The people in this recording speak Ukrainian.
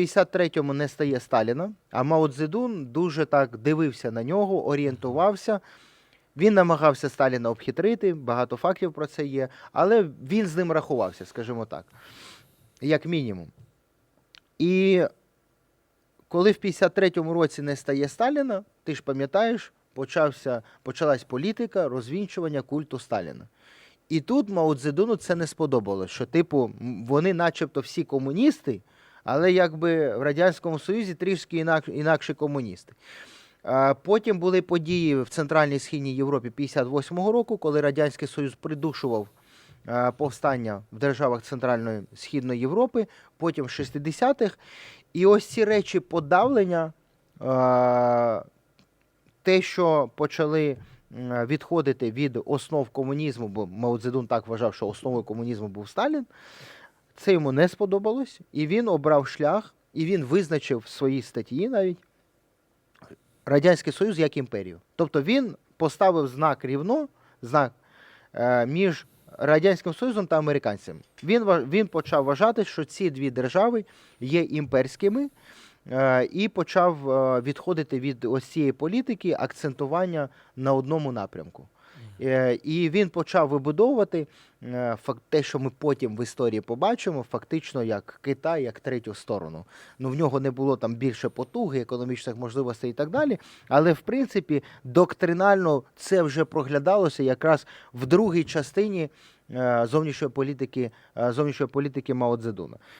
53-му не стає Сталіна, а Мао Цзедун дуже так дивився на нього, орієнтувався. Він намагався Сталіна обхитрити, багато фактів про це є, але він з ним рахувався, скажімо так, як мінімум. І коли в 53-му році не стає Сталіна, ти ж пам'ятаєш, почався, почалась політика розвінчування культу Сталіна. І тут Мао Цзедуну це не сподобалось, що, типу, вони начебто всі комуністи, але якби в Радянському Союзі трішки інак, інакше комуністи. Потім були події в Центральній Східній Європі 58-го року, коли Радянський Союз придушував повстання в державах Центральної Східної Європи, потім в 60-х. І ось ці речі подавлення, те, що почали відходити від основ комунізму, бо Мао Цзедун так вважав, що основою комунізму був Сталін, це йому не сподобалось, і він обрав шлях, і він визначив в своїй статті навіть Радянський Союз як імперію. Тобто він поставив знак рівно, знак е, між Радянським Союзом та американцями. Він, він почав вважати, що ці дві держави є імперськими, е, і почав е, відходити від ось цієї політики акцентування на одному напрямку. Е, І він почав вибудовувати е, фак- те, що ми потім в історії побачимо, фактично як Китай, як третю сторону. Ну в нього не було там більше потуги, економічних можливостей і так далі. Але в принципі доктринально це вже проглядалося якраз в другій частині е, зовнішньої політики, зовнішньої політики Мао Цзедуна.